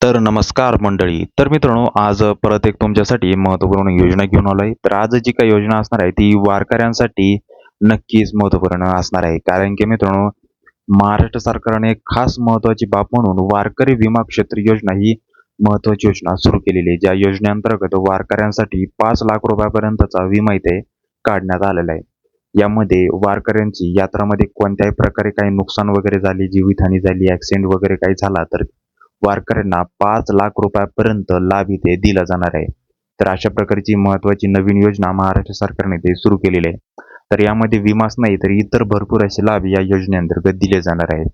तर नमस्कार मंडळी. तर मित्रांनो आज परत एक तुमच्यासाठी महत्त्वपूर्ण योजना घेऊन आलो आहे तर आज जी काही योजना असणार आहे ती वारकऱ्यांसाठी नक्कीच महत्त्वपूर्ण असणार आहे. कारण की मित्रांनो महाराष्ट्र सरकारने एक खास महत्वाची बाब म्हणून वारकरी विमा क्षेत्र योजना ही महत्त्वाची योजना सुरू केलेली आहे. ज्या योजनेअंतर्गत वारकऱ्यांसाठी पाच लाख रुपयापर्यंतचा विमा इथे काढण्यात आलेला आहे. यामध्ये वारकऱ्यांची यात्रामध्ये कोणत्याही प्रकारे काही नुकसान वगैरे झाली जीवितहानी झाली ऍक्सिडेंट वगैरे काही झाला तर वारकऱ्यांना पाच लाख रुपयापर्यंत लाभ इथे दिला जाणार आहे. तर अशा प्रकारची महत्वाची नवीन योजना महाराष्ट्र सरकारने ते सुरू केलेली आहे. तर यामध्ये विमाच नाही तर इतर भरपूर असे लाभ या योजनेअंतर्गत दिले जाणार आहेत.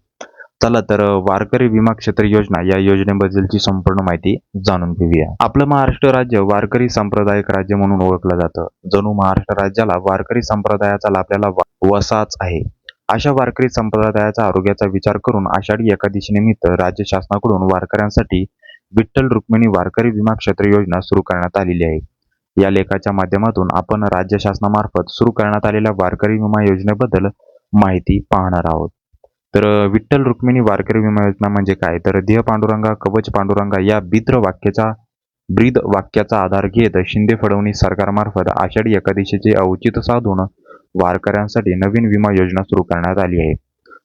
चला तर वारकरी विमा क्षेत्र योजना या योजनेबद्दलची संपूर्ण माहिती जाणून घेऊया. आपलं महाराष्ट्र राज्य वारकरी सांप्रदायिक राज्य म्हणून ओळखलं जातं. जणू महाराष्ट्र राज्याला वारकरी संप्रदायाचा लाभलेला वसाच आहे. अशा वारकरी संप्रदायाचा आरोग्याचा विचार करून आषाढी एकादशी निमित्त राज्य शासनाकडून वारकऱ्यांसाठी विठ्ठल रुक्मिणी वारकरी विमा क्षेत्र योजना सुरू करण्यात आलेली आहे. या लेखाच्या माध्यमातून आपण राज्य शासनामार्फत सुरू करण्यात आलेल्या वारकरी विमा योजनेबद्दल माहिती पाहणार आहोत. तर विठ्ठल रुक्मिणी वारकरी विमा योजना म्हणजे काय? तर देह पांडुरंगा कवच पांडुरंगा या बिद्र वाक्याचा ब्रीद वाक्याचा आधार घेत शिंदे फडणवीस सरकारमार्फत आषाढी एकादशीचे औचित्य साधून वारकऱ्यांसाठी नवीन विमा योजना सुरू करण्यात आली आहे.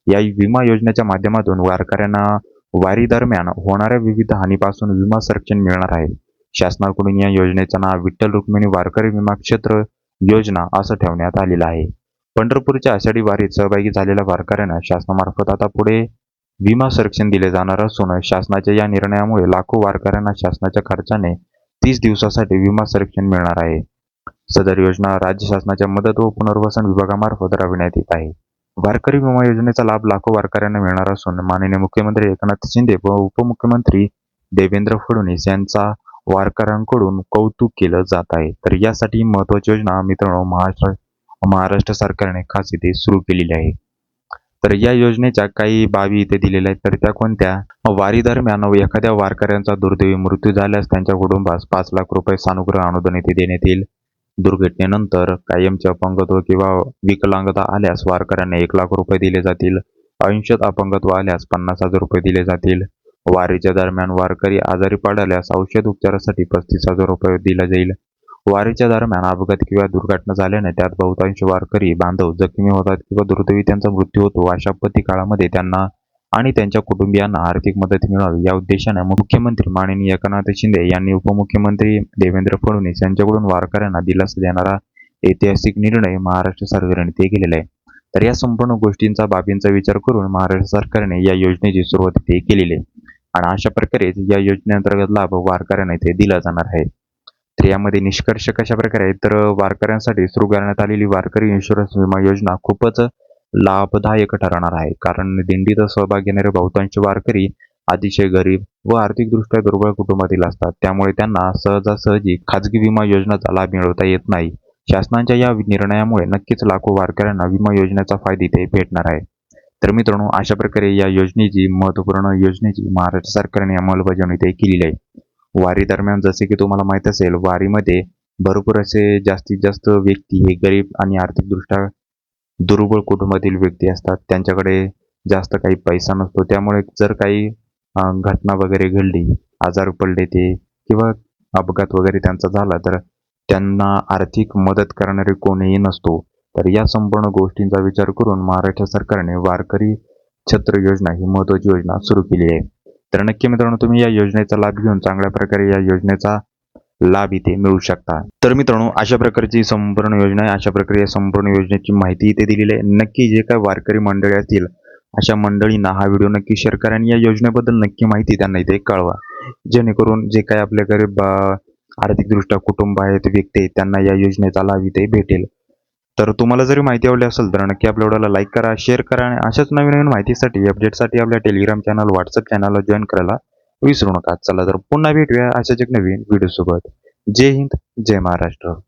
या विमा योजनेच्या माध्यमातून वारकऱ्यांना वारी दरम्यान होणाऱ्या विविध हानीपासून विमा संरक्षण मिळणार आहे. शासनाकडून या योजनेचं नाव विठ्ठल रुक्मिणी वारकरी विमा क्षेत्र योजना असं ठेवण्यात आलेलं आहे. पंढरपूरच्या आषाढी वारीत सहभागी झालेल्या वारकऱ्यांना शासनामार्फत आता पुढे विमा संरक्षण दिले जाणार असून शासनाच्या या निर्णयामुळे लाखो वारकऱ्यांना शासनाच्या खर्चाने तीस दिवसासाठी विमा संरक्षण मिळणार आहे. सदर योजना राज्य शासनाच्या मदत व पुनर्वसन विभागामार्फत राबविण्यात येत आहे. वारकरी विमा योजनेचा लाभ लाखो वारकऱ्यांना मिळणार असून माननीय मुख्यमंत्री एकनाथ शिंदे व उपमुख्यमंत्री देवेंद्र फडणवीस यांचा वारकऱ्यांकडून कौतुक केलं जात आहे. तर यासाठी महत्वाची योजना मित्रांनो महाराष्ट्र महाराष्ट्र सरकारने खास इथे सुरू केलेली आहे. तर या योजनेच्या काही बाबी इथे दिलेल्या आहेत. तर त्या कोणत्या? वारी दरम्यान एखाद्या वारकऱ्यांचा दुर्दैवी मृत्यू झाल्यास त्यांच्या कुटुंबास पाच लाख रुपये सानुग्रह अनुदान इथे देण्यात येईल. दुर्घटनेनंतर कायमचे अपंगत्व किंवा विकलांगता आल्यास वारकऱ्यांना एक लाख रुपये दिले जातील. अंशत अपंगत्व आल्यास पन्नास हजार रुपये दिले जातील. वारीच्या दरम्यान वारकरी आजारी पडल्यास औषध उपचारासाठी पस्तीस हजार रुपये दिला जाईल. वारीच्या दरम्यान अपघात किंवा दुर्घटना झाल्याने त्यात बहुतांश वारकरी बांधव जखमी होतात किंवा दुर्दैवी त्यांचा मृत्यू होतो अशा काळामध्ये त्यांना आणि त्यांच्या कुटुंबियांना आर्थिक मदत मिळावी या उद्देशाने मुख्यमंत्री माननीय एकनाथ शिंदे यांनी उपमुख्यमंत्री देवेंद्र फडणवीस यांच्याकडून वारकऱ्यांना दिलासा देणारा ऐतिहासिक निर्णय महाराष्ट्र सरकारने ते केलेला आहे. तर या संपूर्ण गोष्टींचा बाबींचा विचार करून महाराष्ट्र सरकारने या योजनेची सुरुवात ते केलेली आहे. आणि अशा प्रकारेच या योजनेअंतर्गत लाभ वारकऱ्यांना इथे दिला जाणार आहे. तर यामध्ये निष्कर्ष कशा प्रकारे आहेत? तर वारकऱ्यांसाठी सुरू करण्यात आलेली वारकरी इन्शुरन्स विमा योजना खूपच लाभदायक ठरणार आहे. कारण दिंडीत सहभाग घेणारे बहुतांश वारकरी अतिशय गरीब व आर्थिकदृष्ट्या दुर्बळ कुटुंबातील असतात. त्यामुळे त्यांना सहजासहजी खाजगी विमा योजनेचा लाभ मिळवता येत नाही. शासनाच्या या निर्णयामुळे नक्कीच लाखो वारकऱ्यांना विमा योजनेचा फायदा इथे भेटणार आहे. तर मित्रांनो अशा प्रकारे या योजनेची महत्त्वपूर्ण योजनेची महाराष्ट्र सरकारने अंमलबजावणी इथे केलेली आहे. वारी दरम्यान जसे की तुम्हाला माहीत असेल वारीमध्ये भरपूर असे जास्तीत जास्त व्यक्ती हे गरीब आणि आर्थिकदृष्ट्या दुर्बळ कुटुंबातील व्यक्ती असतात. त्यांच्याकडे जास्त काही पैसा नसतो. त्यामुळे जर काही घटना वगैरे घडली आजार पडले ते किंवा अपघात वगैरे त्यांचा झाला तर त्यांना आर्थिक मदत करणारे कोणीही नसतो. तर या संपूर्ण गोष्टींचा विचार करून महाराष्ट्र सरकारने वारकरी छत्र योजना ही महत्वाची योजना सुरू केली आहे. तर नक्की मित्रांनो तुम्ही या योजनेचा लाभ घेऊन चांगल्या प्रकारे या योजनेचा लाभ इथे मिळू शकता. तर मित्रांनो अशा प्रकारची संपूर्ण योजना आहे. अशा प्रकारे या संपूर्ण योजनेची माहिती इथे दिलेली आहे. नक्की जे काही वारकरी मंडळी असतील अशा मंडळींना हा व्हिडिओ नक्की शेअर करा आणि या योजनेबद्दल नक्की माहिती त्यांना इथे कळवा. जेणेकरून जे काही आपल्याकडे आर्थिकदृष्ट्या कुटुंब आहेत व्यक्ती आहेत त्यांना या योजनेचा लाभ इथे भेटेल. तर तुम्हाला जरी माहिती आवडली असेल तर नक्की आपल्या व्हिडिओला लाईक करा शेअर करा आणि अशाच नवीन नवीन माहितीसाठी अपडेटसाठी आपल्या टेलिग्राम चॅनल व्हॉट्सअप चॅनलला जॉईन करायला विसरू नका. चला तर पुन्हा भेटूया अशाच एक नवीन व्हिडिओ सोबत. जय हिंद जय महाराष्ट्र.